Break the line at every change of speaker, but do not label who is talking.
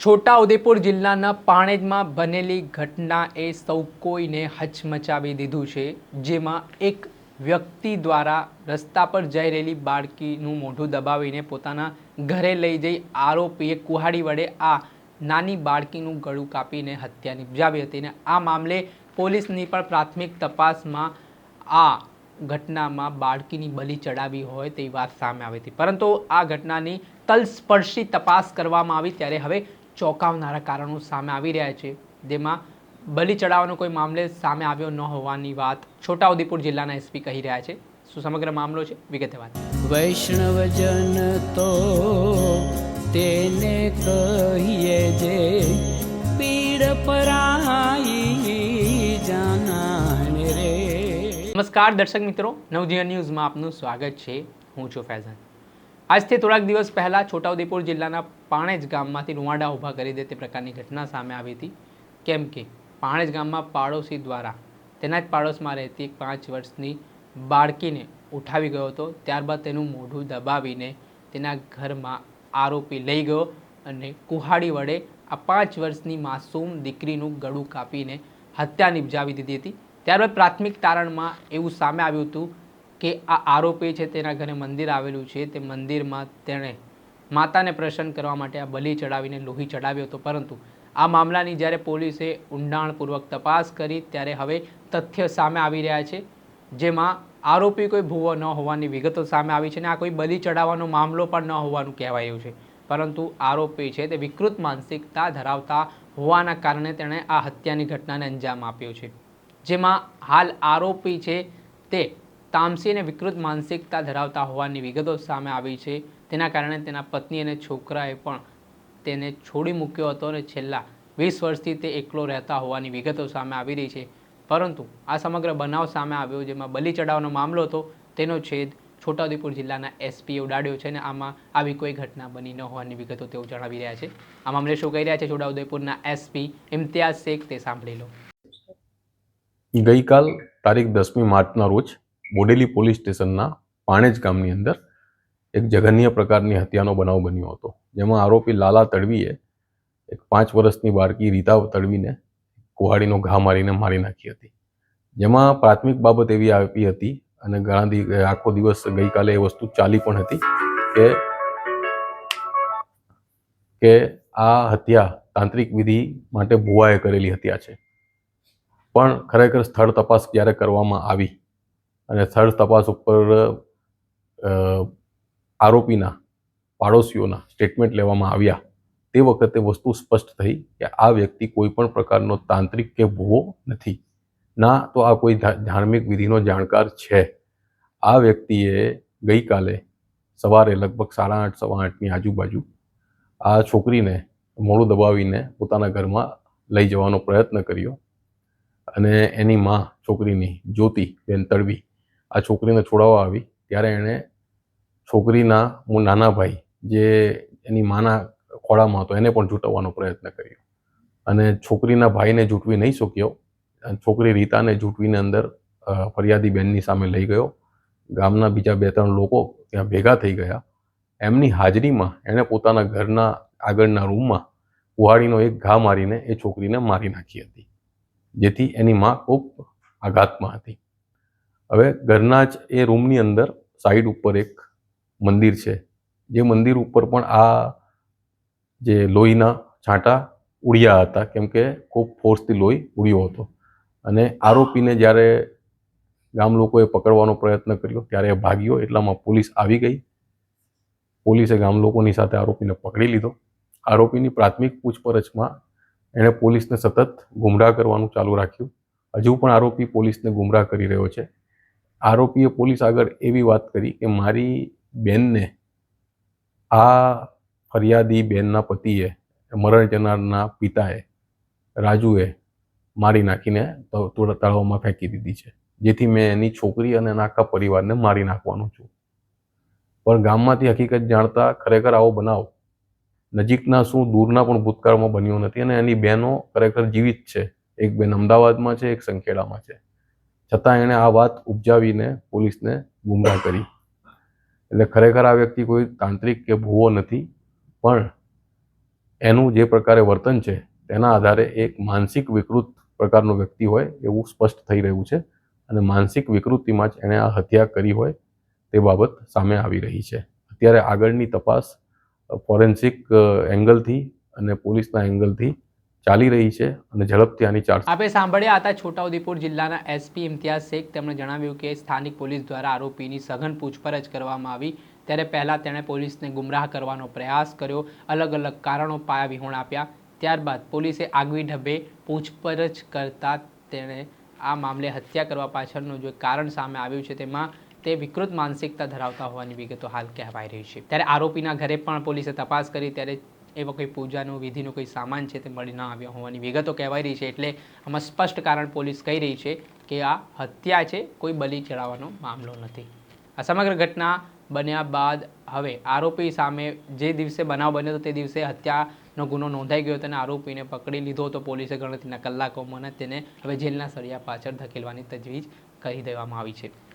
છોટાઉદેપુર જિલ્લાના પાણેજમાં બનેલી ઘટનાએ સૌ કોઈને હચમચાવી દીધું છે, જેમાં એક વ્યક્તિ દ્વારા રસ્તા પર જઈ રહેલી બાળકીનું મોઢું દબાવીને પોતાના ઘરે લઈ જઈ આરોપીએ કુહાડી વડે આ નાની બાળકીનું ગળું કાપીને હત્યા નિપજાવી હતી અને આ મામલે પોલીસની પણ પ્રાથમિક તપાસમાં આ ઘટનામાં બાળકીની બલી ચડાવી હોય તેવી વાત સામે આવી હતી. પરંતુ આ ઘટનાની તલસ્પર્શી તપાસ કરવામાં આવી ત્યારે હવે ચોંકાવનારા કારણો સામે આવી રહ્યા છે. જેમાં બલી ચડાવવાનો કોઈ મામલે સામે આવ્યો ન હોવાની વાત છોટાઉદેપુર જિલ્લાના એસપી કહી રહ્યા છે. શું સમગ્ર મામલો છે? વિગતે વાત
વૈષ્ણવજન તો તેને કહીએ જે પીડ પરાઈ જાનાને રે.
નમસ્કાર દર્શક મિત્રો નવજીવન ન્યૂઝમાં આપનું સ્વાગત છે. હું છું ફૈઝાન. આજથી થોડાક દિવસ પહેલાં છોટાઉદેપુર જિલ્લાના પાણેજ ગામમાંથી રૂવાડા ઊભા કરી દે તે પ્રકારની ઘટના સામે આવી હતી. કેમ કે પાણેજ ગામમાં પાડોશી દ્વારા તેના જ પાડોશમાં રહેતી પાંચ વર્ષની બાળકીને ઉઠાવી ગયો હતો. ત્યારબાદ તેનું મોઢું દબાવીને તેના ઘરમાં આરોપી લઈ ગયો અને કુહાડી વડે આ પાંચ વર્ષની માસૂમ દીકરીનું ગળું કાપીને હત્યા નિપજાવી દીધી હતી. ત્યારબાદ પ્રાથમિક તારણમાં એવું સામે આવ્યું હતું કે આ આરોપી છે તેના ઘરે મંદિર આવેલું છે. તે મંદિરમાં તેણે માતાને પ્રસન્ન કરવા માટે આ બલિ ચડાવીને લોહી ચડાવ્યો હતો. પરંતુ આ મામલાની જ્યારે પોલીસે ઊંડાણપૂર્વક તપાસ કરી, ત્યારે હવે તથ્ય સામે આવી રહ્યા છે. જેમાં આરોપી કોઈ ભૂવો ન હોવાની વિગતો સામે આવી છે અને આ કોઈ બલિ ચડાવવાનો મામલો પણ ન હોવાનું કહેવાયું છે. પરંતુ આરોપી છે તે વિકૃત માનસિકતા ધરાવતા હોવાના કારણે તેણે આ હત્યાની ઘટનાને અંજામ આપ્યો છે. જેમાં હાલ આરોપી છે તે તામસી અને વિકૃત માનસિકતા ધરાવતા હોવાની વિગતો સામે આવી છે. તેના કારણે તેના પત્ની અને છોકરાએ પણ તેને છોડી મૂક્યો હતો અને છેલ્લા વીસ વર્ષથી તે એકલો રહેતા હોવાની વિગતો સામે આવી રહી છે. પરંતુ આ સમગ્ર બનાવ સામે આવ્યો, જેમાં બલિ ચડાવવાનો મામલો હતો, તેનો છેદ છોટાઉદેપુર જિલ્લાના એસપીએ ઉડાડ્યો છે અને આમાં આવી કોઈ ઘટના બની ન હોવાની વિગતો તેઓ જણાવી રહ્યા છે. આ મામલે શું કહી રહ્યા છે? છોટાઉદેપુરના એસપી ઇમ્તિયાઝ શેખ, તે સાંભળી લો.
ગઈકાલ તારીખ દસમી માર્ચના રોજ બોડેલી પોલીસ સ્ટેશનના પાણેજ ગામની અંદર એક જઘન્ય પ્રકારની હત્યાનો બનાવ બન્યો હતો. જેમાં આરોપી લાલા તડવીએ એક પાંચ વર્ષની બાળકી રીતા તડવીને કુહાડીનો ઘા મારીને મારી નાખી હતી. જેમાં પ્રાથમિક બાબત એવી આપી હતી અને ઘણા આખો દિવસ ગઈકાલે એ વસ્તુ ચાલી પણ હતી કે કે આ હત્યા તાંત્રિક વિધિ માટે ભુવાએ કરેલી હત્યા છે. પણ ખરેખર સ્થળ તપાસ જ્યારે કરવામાં આવી? અને સ્થળ તપાસ ઉપર આરોપીના પાડોશીઓના સ્ટેટમેન્ટ લેવામાં આવ્યા. તે વખતે વસ્તુ સ્પષ્ટ થઈ કે આ વ્યક્તિ કોઈ પણ પ્રકારનો તાંત્રિક કે ભૂવો નથી. ના, તો આ કોઈ ધાર્મિક વિધિનો જાણકાર છે. આ વ્યક્તિએ ગઈકાલે સવારે લગભગ સાડા આઠ, સવા આઠની આજુબાજુ આ છોકરીને મોડું દબાવીને પોતાના ઘરમાં લઈ જવાનો પ્રયત્ન કર્યો અને એની માં છોકરીની જ્યોતિ બેન તડવી આ છોકરીને છોડાવવા આવી, ત્યારે એણે છોકરીના હું નાના ભાઈ જે એની માના ખોળામાં હતો, એને પણ જૂટવવાનો પ્રયત્ન કર્યો. અને છોકરીના ભાઈને જૂંટવી નહીં શક્યો. છોકરી રીતાને જૂટવીને અંદર ફરિયાદી બેનની સામે લઈ ગયો. ગામના બીજા બે ત્રણ લોકો ત્યાં ભેગા થઈ ગયા. એમની હાજરીમાં એણે પોતાના ઘરના આગળના રૂમમાં કુહાડીનો એક ઘા મારીને એ છોકરીને મારી નાખી હતી. જેથી એની માં ખૂબ આઘાતમાં હતી. હવે ઘરના જ એ રૂમની અંદર સાઈડ ઉપર એક મંદિર છે. જે મંદિર ઉપર પણ આ જે લોહીના છાંટા ઉડ્યા હતા, કેમ કે ખૂબ ફોર્સથી લોહી ઉડ્યો હતો. અને આરોપીને જ્યારે ગામ લોકોએ પકડવાનો પ્રયત્ન કર્યો, ત્યારે એ ભાગ્યો, એટલામાં પોલીસ આવી ગઈ. પોલીસે ગામ લોકોની સાથે આરોપીને પકડી લીધો. આરોપીની પ્રાથમિક પૂછપરછમાં એણે પોલીસને સતત ગુમરાહ કરવાનું ચાલુ રાખ્યું. હજુ પણ આરોપી પોલીસને ગુમરાહ કરી રહ્યો છે. આરોપીએ પોલીસ આગળ એવી વાત કરી કે મારી બેનને આ ફરિયાદી બેનના પતિએ, મરણ જનારના પિતાએ, રાજુએ મારી નાખીને તળાવમાં ફેંકી દીધી છે. જેથી મેં એની છોકરી અને એના આખા પરિવારને મારી નાખવાનો છું. પણ ગામમાંથી હકીકત જાણતા ખરેખર આવો બનાવ નજીકના શું દૂરના પણ ભૂતકાળમાં બન્યો નથી અને એની બહેનો ખરેખર જીવિત છે. એક બેન અમદાવાદમાં છે, એક સંખેડામાં છે. છતાં એણે આ વાત ઉપજાવીને પોલીસને ગુમરાહ કરી. એટલે ખરેખર આ વ્યક્તિ કોઈ તાંત્રિક કે ભૂવો નથી, પણ એનું જે પ્રકારે વર્તન છે, તેના આધારે એક માનસિક વિકૃત પ્રકારનો વ્યક્તિ હોય એવું સ્પષ્ટ થઈ રહ્યું છે અને માનસિક વિકૃતિમાં જ એણે આ હત્યા કરી હોય તે બાબત સામે આવી રહી છે. અત્યારે આગળની તપાસ ફોરેન્સિક એંગલથી અને પોલીસના એંગલથી ચાલી રહી છે અને ઝડપથી આની ચાર
આપે સાંભળ્યા હતા છોટાઉદેપુર જિલ્લાના એસપી ઇમ્તિયાઝ શેખ. તેમણે જણાવ્યું કે સ્થાનિક પોલીસ દ્વારા આરોપીની સઘન પૂછપરછ કરવામાં આવી. ત્યારે પહેલાં તેણે પોલીસને ગુમરાહ કરવાનો પ્રયાસ કર્યો. અલગ અલગ કારણો પાયા વિહોણ આપ્યા. ત્યારબાદ પોલીસે આગવી ઢબે પૂછપરછ કરતા તેણે આ મામલે હત્યા કરવા પાછળનું જે કારણ સામે આવ્યું છે તેમાં તે વિકૃત માનસિકતા ધરાવતા હોવાની વિગતો હાલ કહેવાઈ રહી છે. ત્યારે આરોપીના ઘરે પણ પોલીસે તપાસ કરી, ત્યારે એવા કોઈ પૂજાનું, વિધિનું કોઈ સામાન છે તે મળી ન આવ્યા હોવાની વિગતો કહેવાઈ રહી છે એટલે આમાં સ્પષ્ટ કારણ પોલીસ કહી રહી છે કે આ હત્યા છે, કોઈ બલિ ચડાવવાનો મામલો નથી. આ સમગ્ર ઘટના બન્યા બાદ હવે આરોપી સામે જે દિવસે બનાવ બન્યો હતો તે દિવસે હત્યાનો ગુનો નોંધાઈ ગયો હતો અને આરોપીને પકડી લીધો હતો પોલીસે ગણતરીના કલાકોમાં તેને હવે જેલના સળિયા પાછળ ધકેલવાની તજવીજ કરી દેવામાં આવી છે.